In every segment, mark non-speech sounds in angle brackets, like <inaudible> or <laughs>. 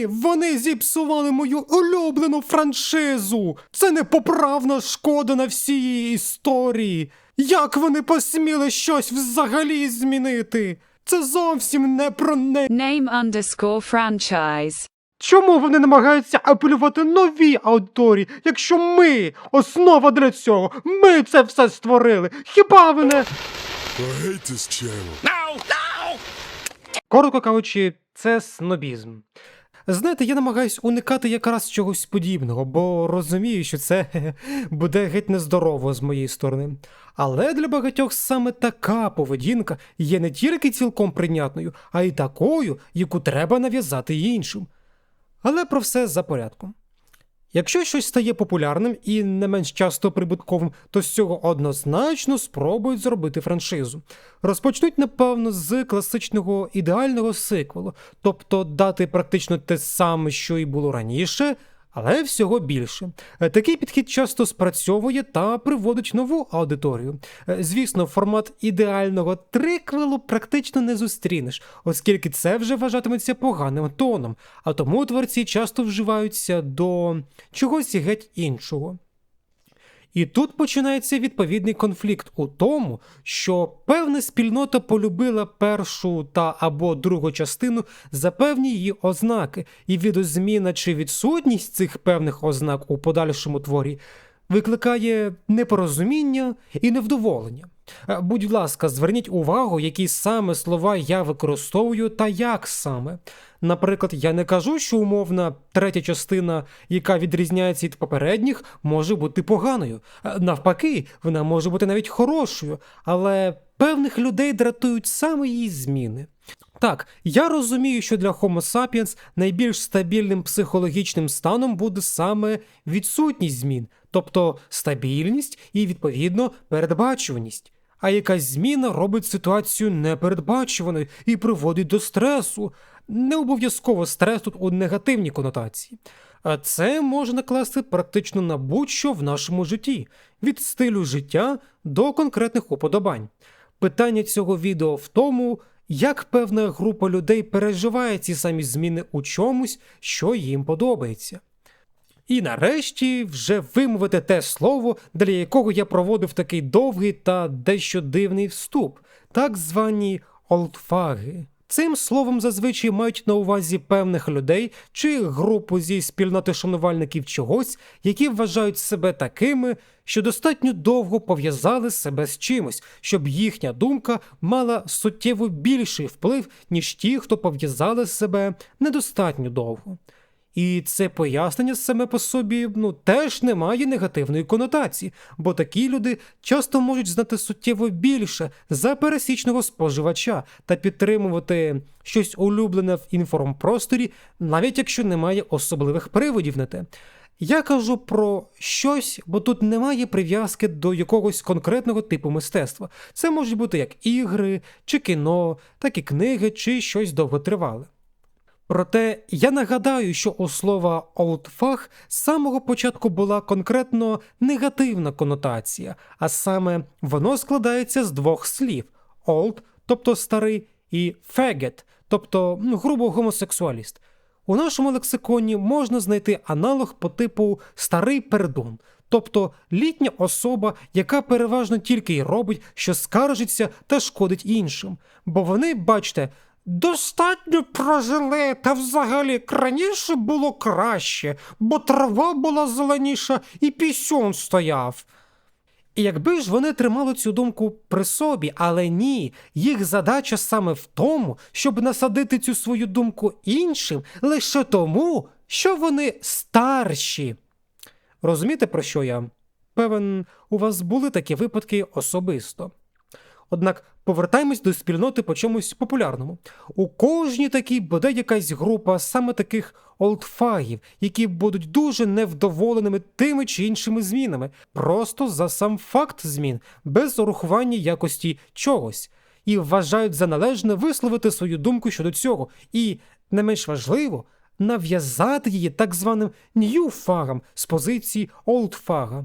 Ні, вони зіпсували мою улюблену франшизу. Це непоправна шкода на всій її історії. Як вони посміли щось взагалі змінити? Це зовсім не про не. Name underscore franchise. Чому вони намагаються апелювати нові аудиторії, якщо ми основа для цього? Ми це все створили. Хіба ви не. I hate this channel. Коротко кажучи, це снобізм. Знаєте, я намагаюсь уникати якраз чогось подібного, бо розумію, що це <laughs> буде геть нездорово з моєї сторони. Але для багатьох саме така поведінка є не тільки цілком прийнятною, а й такою, яку треба нав'язати іншим. Але про все за порядком. Якщо щось стає популярним і не менш часто прибутковим, то з цього однозначно спробують зробити франшизу. Розпочнуть, напевно, з класичного ідеального сиквелу, тобто дати практично те саме, що і було раніше, але всього більше. Е, Такий підхід часто спрацьовує та приводить нову аудиторію. Е, Звісно, формат ідеального триквелу практично не зустрінеш, оскільки це вже вважатиметься поганим тоном, а тому творці часто вживаються до чогось геть іншого. І тут починається відповідний конфлікт у тому, що певна спільнота полюбила першу та або другу частину за певні її ознаки, і відозміна чи відсутність цих певних ознак у подальшому творі викликає непорозуміння і невдоволення. Е, Будь ласка, зверніть увагу, які саме слова я використовую та як саме. Наприклад, я не кажу, що умовна третя частина, яка відрізняється від попередніх, може бути поганою. Е, Навпаки, вона може бути навіть хорошою, але певних людей дратують саме її зміни. Так, я розумію, що для Homo sapiens найбільш стабільним психологічним станом буде саме відсутність змін, тобто стабільність і, відповідно, передбачуваність. А якась зміна робить ситуацію непередбачуваною і приводить до стресу. Не обов'язково стрес тут у негативній конотації. А це може накласти практично на будь-що в нашому житті, від стилю життя до конкретних уподобань. Питання цього відео в тому, як певна група людей переживає ці самі зміни у чомусь, що їм подобається. І нарешті вже вимовити те слово, для якого я проводив такий довгий та дещо дивний вступ, так звані олдфаги. Цим словом зазвичай мають на увазі певних людей чи групу зі спільноти шанувальників чогось, які вважають себе такими, що достатньо довго пов'язали себе з чимось, щоб їхня думка мала суттєво більший вплив, ніж ті, хто пов'язали себе недостатньо довго. І це пояснення саме по собі ну, теж не має негативної конотації, бо такі люди часто можуть знати суттєво більше за пересічного споживача та підтримувати щось улюблене в інформпросторі, навіть якщо немає особливих приводів на те. Я кажу про щось, бо тут немає прив'язки до якогось конкретного типу мистецтва. Це можуть бути як ігри, чи кіно, так і книги, чи щось довготривале. Проте я нагадаю, що у слова олдфаг з самого початку була конкретно негативна конотація, а саме воно складається з двох слів: old, тобто старий, і faggot, тобто ну, грубо гомосексуаліст. У нашому лексиконі можна знайти аналог по типу старий пердун, тобто літня особа, яка переважно тільки й робить, що скаржиться та шкодить іншим. Бо вони, бачите, достатньо прожили, та взагалі раніше було краще, бо трава була зеленіша і пісюн стояв. І якби ж вони тримали цю думку при собі, але ні, їх задача саме в тому, щоб насадити цю свою думку іншим лише тому, що вони старші. Розумієте, про що я? Певен, у вас були такі випадки особисто. Однак повертаємось до спільноти по чомусь популярному. У кожній такій буде якась група саме таких олдфагів, які будуть дуже невдоволеними тими чи іншими змінами, просто за сам факт змін, без урахування якості чогось, і вважають за належне висловити свою думку щодо цього, і, не менш важливо, нав'язати її так званим нью-фагам з позиції олдфага.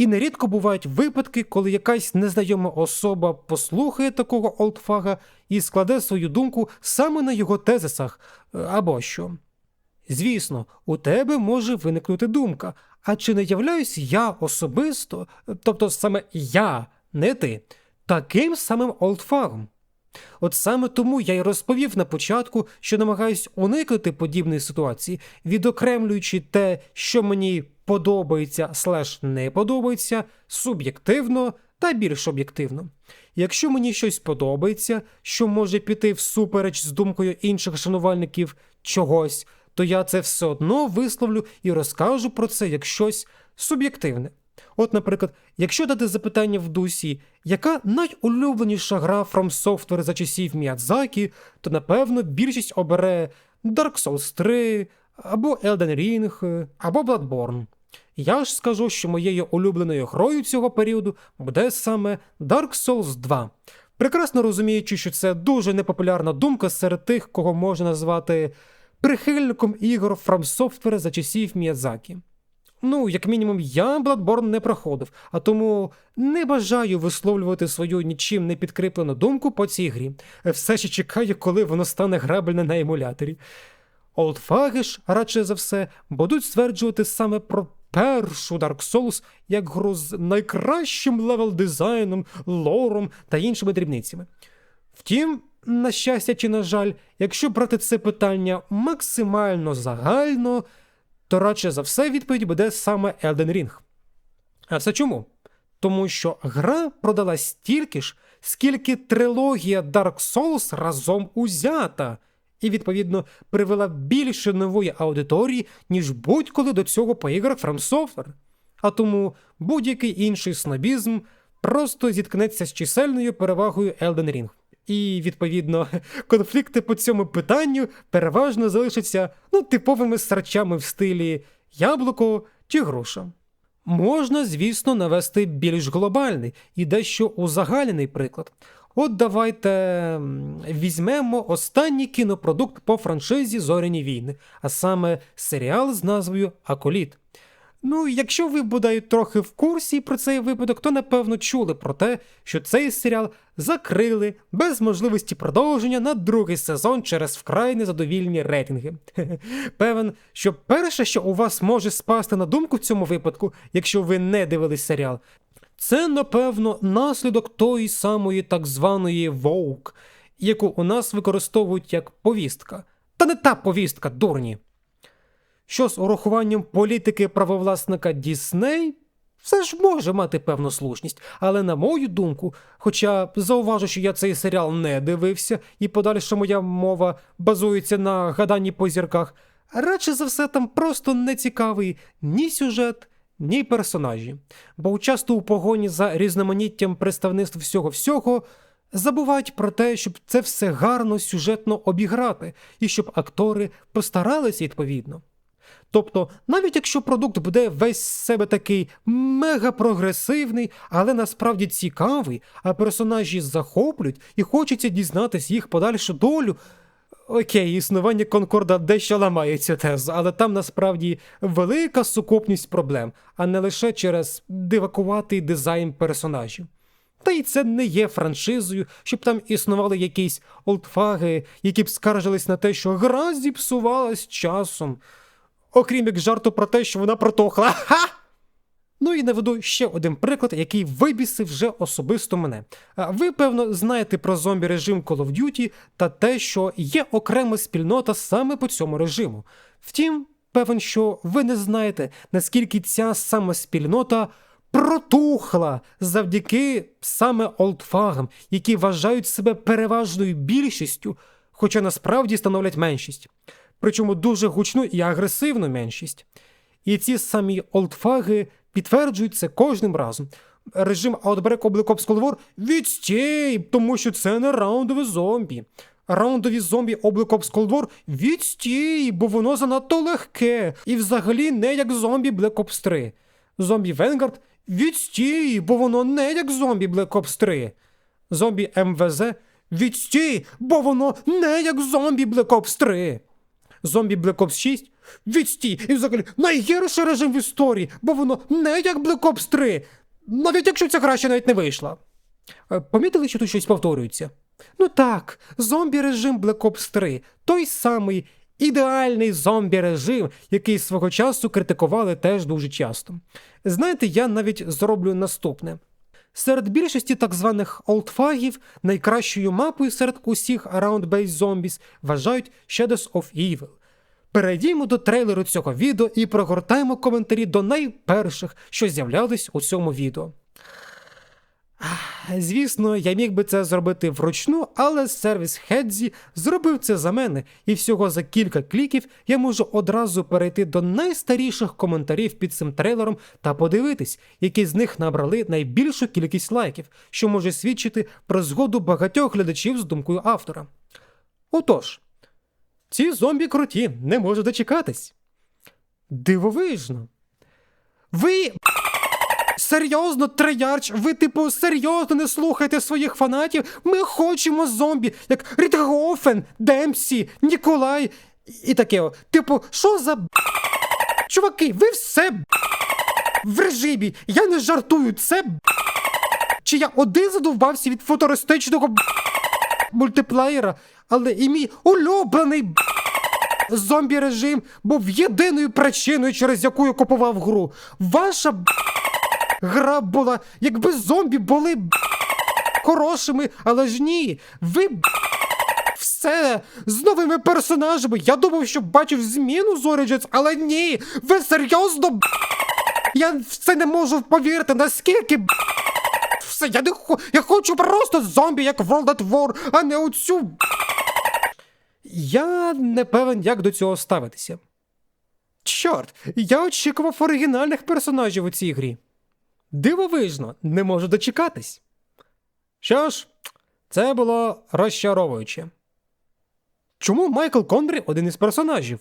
І нерідко бувають випадки, коли якась незнайома особа послухає такого олдфага і складе свою думку саме на його тезисах е, або що. Звісно, у тебе може виникнути думка, а чи не являюсь я особисто, тобто саме я, не ти, таким самим олдфагом? От саме тому я й розповів на початку, що намагаюсь уникнути подібної ситуації, відокремлюючи те, що мені подобається слеш не подобається, суб'єктивно та більш об'єктивно. Якщо мені щось подобається, що може піти всупереч з думкою інших шанувальників чогось, то я це все одно висловлю і розкажу про це як щось суб'єктивне. От, наприклад, якщо дати запитання в дусі, яка найулюбленіша гра From Software за часів Міядзакі, то напевно більшість обере Dark Souls 3, або Elden Ring, або Bloodborne. Я ж скажу, що моєю улюбленою грою цього періоду буде саме Dark Souls 2. Прекрасно розуміючи, що це дуже непопулярна думка серед тих, кого можна назвати прихильником ігор From Software за часів Міядзакі. Ну, як мінімум, я Bloodborne не проходив, а тому не бажаю висловлювати свою нічим не підкріплену думку по цій грі. Все ще чекаю, коли воно стане грабельне на емуляторі. Олдфаги ж, радше за все, будуть стверджувати саме про першу Dark Souls як гру з найкращим левел дизайном, лором та іншими дрібницями. Втім, на щастя чи на жаль, якщо брати це питання максимально загально, то радше за все відповідь буде саме Elden Ring. А все чому? Тому що гра продала стільки ж, скільки трилогія Dark Souls разом узята, і, відповідно, привела більше нової аудиторії, ніж будь-коли до цього по іграх From Software. А тому будь-який інший снобізм просто зіткнеться з чисельною перевагою Elden Ring. І, відповідно, <laughs> конфлікти по цьому питанню переважно залишаться ну, типовими срачами в стилі яблуко чи груша. Можна, звісно, навести більш глобальний і дещо узагальнений приклад. От давайте візьмемо останній кінопродукт по франшизі Зоряні війни, а саме серіал з назвою Аколіт. Ну, якщо ви бодай трохи в курсі про цей випадок, то напевно чули про те, що цей серіал закрили без можливості продовження на другий сезон через вкрай незадовільні рейтинги. <laughs> Певен, що перше, що у вас може спасти на думку в цьому випадку, якщо ви не дивились серіал, це, напевно, наслідок тої самої так званої Vogue, яку у нас використовують як повістка. Та не та повістка, дурні що з урахуванням політики правовласника Дісней все ж може мати певну слушність, але на мою думку, хоча зауважу, що я цей серіал не дивився, і подальша моя мова базується на гаданні по зірках, радше за все там просто не цікавий ні сюжет, ні персонажі, бо часто у погоні за різноманіттям представництв всього-всього забувають про те, щоб це все гарно сюжетно обіграти, і щоб актори постаралися відповідно. Тобто, навіть якщо продукт буде весь себе такий мега-прогресивний, але насправді цікавий, а персонажі захоплюють і хочеться дізнатись їх подальшу долю. Окей, існування Конкорда дещо ламає цю тезу, але там насправді велика сукупність проблем, а не лише через дивакуватий дизайн персонажів. Та й це не є франшизою, щоб там існували якісь олдфаги, які б скаржились на те, що гра зіпсувалась часом окрім як жарту про те, що вона протохла. Ха! Ну і наведу ще один приклад, який вибісив вже особисто мене. Ви, певно, знаєте про зомбі режим Call of Duty та те, що є окрема спільнота саме по цьому режиму. Втім, певен, що ви не знаєте, наскільки ця сама спільнота протухла завдяки саме олдфагам, які вважають себе переважною більшістю, хоча насправді становлять меншість причому дуже гучну і агресивну меншість. І ці самі олдфаги підтверджують це кожним разом. Режим Outbreak Black Ops Cold відстій, тому що це не раундові зомбі. Раундові зомбі Black Ops Cold відстій, бо воно занадто легке. І взагалі не як зомбі Black Ops 3. Зомбі Vanguard відстій, бо воно не як зомбі Black Ops 3. Зомбі МВЗ відстій, бо воно не як зомбі Black Ops 3. Зомбі Black Ops 6 відстій і взагалі найгірший режим в історії, бо воно не як Black Ops 3, навіть якщо ця гра ще навіть не вийшла. Е, Помітили, що тут щось повторюється? Ну так, зомбі режим Black Ops 3, той самий ідеальний зомбі режим, який свого часу критикували теж дуже часто. Знаєте, я навіть зроблю наступне. Серед більшості так званих олдфагів найкращою мапою серед усіх Round-Based Zombies вважають Shadows of Evil. Перейдімо до трейлеру цього відео і прогортаємо коментарі до найперших, що з'являлись у цьому відео. Звісно, я міг би це зробити вручну, але сервіс Хедзі зробив це за мене, і всього за кілька кліків я можу одразу перейти до найстаріших коментарів під цим трейлером та подивитись, які з них набрали найбільшу кількість лайків, що може свідчити про згоду багатьох глядачів з думкою автора. Отож, ці зомбі круті, не можу дочекатись. Дивовижно. Ви Серйозно, Треярч, ви, типу, серйозно не слухаєте своїх фанатів? Ми хочемо зомбі, як Рітгофен, Демсі, Ніколай і таке. Типу, що за. б***? Чуваки, ви все б***? в режимі. Я не жартую, це. б***? Чи я один задовбався від футуристичного б***? мультиплеєра, але і мій улюблений б***? зомбі режим був єдиною причиною, через яку я купував гру. Ваша б***? Гра була, якби зомбі були б хорошими, але ж ні. Ви б все з новими персонажами. Я думав, що бачив зміну з Origins, але ні. Ви серйозно б я в це не можу повірити, наскільки б все, я не хо... я хочу просто зомбі, як World at War, а не оцю. б***. Я не певен, як до цього ставитися. Чорт, я очікував оригінальних персонажів у цій грі. Дивовижно, не можу дочекатись. Що ж, це було розчаровуюче. Чому Майкл Кондрі один із персонажів?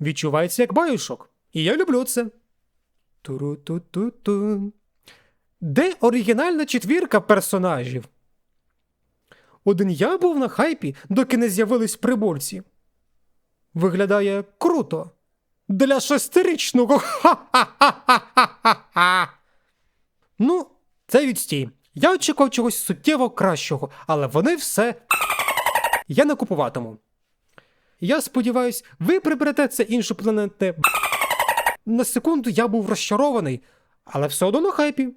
Відчувається як баюшок, і я люблю це. Туру-ту-ту-ту. Де оригінальна четвірка персонажів? Один я був на хайпі, доки не з'явились прибульці. Виглядає круто. Для шестирічного. <laughs> Ха-ха-ха-ха-ха-ха. Ну, це відстій. Я очікував чогось суттєво кращого, але вони все. Я не купуватиму. Я сподіваюсь, ви приберете це інше планетне. На секунду я був розчарований, але все одно на хайпі.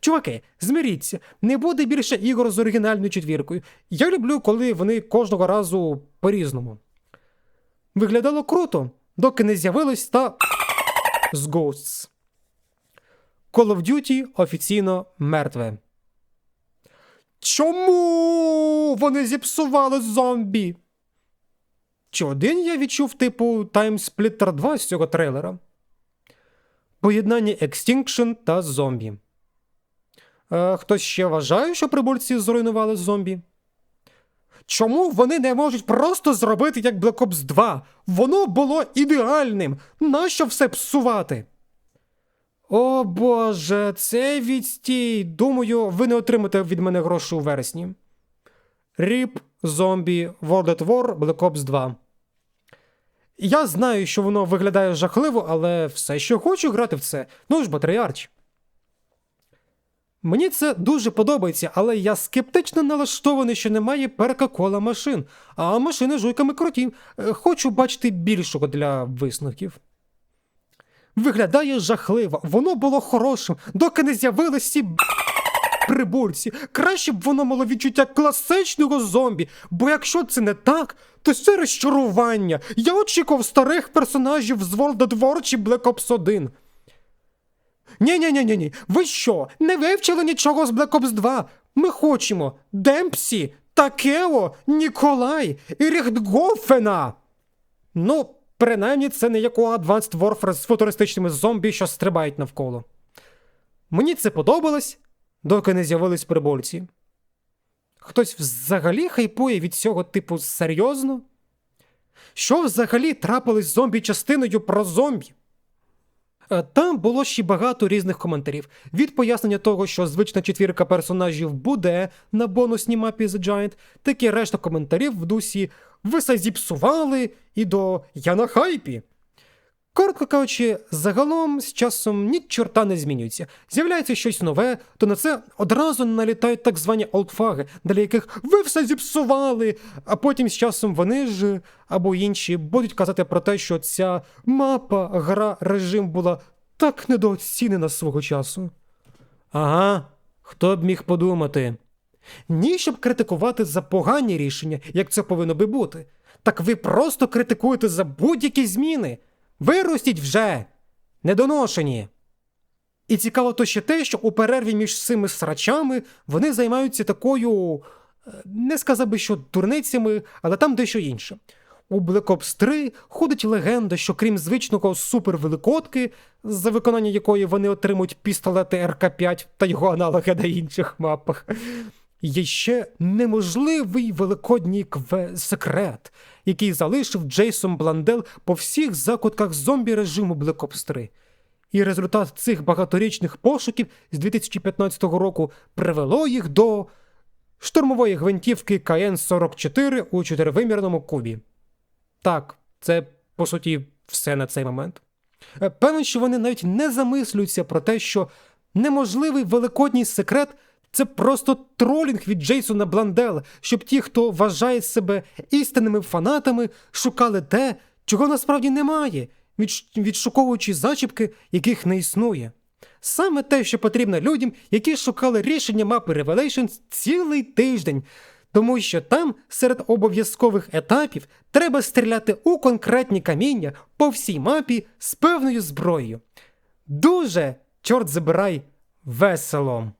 Чуваки, змиріться, не буде більше ігор з оригінальною четвіркою. Я люблю, коли вони кожного разу по-різному. Виглядало круто, доки не з'явилось та з Ghosts. Call of Duty офіційно мертве. Чому вони зіпсували зомбі? Чи один я відчув типу Time Splitter 2 з цього трейлера? Поєднання Extinction та зомбі. Е, хтось ще вважає, що прибульці зруйнували зомбі? Чому вони не можуть просто зробити як Black Ops 2? Воно було ідеальним. Нащо все псувати? О боже, це відстій. Думаю, ви не отримаєте від мене гроші у вересні. Ріп, зомбі, World at War, Black Ops 2. Я знаю, що воно виглядає жахливо, але все ще хочу грати в це. Ну ж, Батріарч. Мені це дуже подобається, але я скептично налаштований, що немає перка кола машин, а машини жуйками круті. Е, Хочу бачити більшого для висновків. Виглядає жахливо, воно було хорошим, доки не з'явилися ці прибульці. Краще б воно мало відчуття класичного зомбі, бо якщо це не так, то це розчарування. Я очікував старих персонажів з World at War чи Black Ops 1. Ні, ні, ні, ні, ні. Ви що? Не вивчили нічого з Black Ops 2? Ми хочемо Демпсі, Такео, Ніколай і Ріхтгофена. Ну, принаймні, це не як у Advanced Warfare з футуристичними зомбі, що стрибають навколо. Мені це подобалось, доки не з'явились прибульці. Хтось взагалі хайпує від цього типу серйозно? Що взагалі трапилось з зомбі частиною про зомбі? Е, Там було ще багато різних коментарів. Від пояснення того, що звична четвірка персонажів буде на бонусній мапі The Giant, так і решта коментарів в дусі ви все зіпсували і до Я на хайпі. Коротко кажучи, загалом з часом ні чорта не змінюється. З'являється щось нове, то на це одразу налітають так звані олдфаги, для яких ви все зіпсували, а потім з часом вони ж або інші будуть казати про те, що ця мапа, гра, режим була так недооцінена свого часу. Ага, хто б міг подумати. Ні, щоб критикувати за погані рішення, як це повинно би бути. Так ви просто критикуєте за будь-які зміни. Виростіть вже! Недоношені. І цікаво то ще те, що у перерві між цими срачами вони займаються такою, е, не сказав би, що дурницями, але там дещо інше. У Black Ops 3 ходить легенда, що крім звичного супервеликодки, за виконання якої вони отримують пістолети РК-5 та його аналоги на інших мапах, є ще неможливий великодній секрет, який залишив Джейсон Бландел по всіх закутках зомбі режиму Black Ops 3. І результат цих багаторічних пошуків з 2015 року привело їх до штурмової гвинтівки КН-44 у чотиривимірному кубі. Так, це по суті все на цей момент. Е, Певен, що вони навіть не замислюються про те, що неможливий великодній секрет це просто тролінг від Джейсона Бландела, щоб ті, хто вважає себе істинними фанатами, шукали те, чого насправді немає, відшуковуючи зачіпки, яких не існує. Саме те, що потрібно людям, які шукали рішення мапи Revelations цілий тиждень, тому що там серед обов'язкових етапів треба стріляти у конкретні каміння по всій мапі з певною зброєю. Дуже, чорт забирай, весело.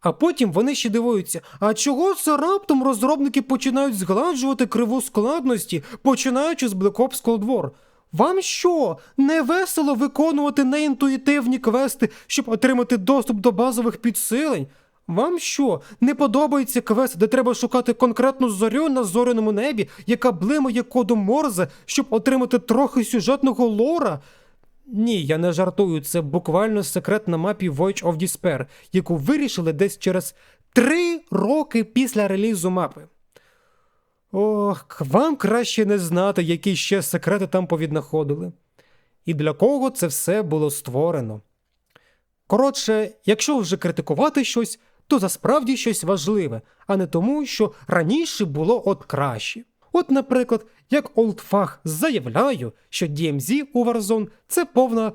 А потім вони ще дивуються, а чого це раптом розробники починають згладжувати криву складності, починаючи з Black Ops Cold War? Вам що, не весело виконувати неінтуїтивні квести, щоб отримати доступ до базових підсилень? Вам що, не подобається квест, де треба шукати конкретну зорю на зоряному небі, яка блимає кодом Морзе, щоб отримати трохи сюжетного лора? Ні, я не жартую, це буквально секрет на мапі Voyage of Despair, яку вирішили десь через три роки після релізу мапи. Ох, вам краще не знати, які ще секрети там повіднаходили. І для кого це все було створено. Коротше, якщо вже критикувати щось, то за справді щось важливе, а не тому, що раніше було от краще. От, наприклад, як олдфах заявляю, що DMZ у Warzone – це повна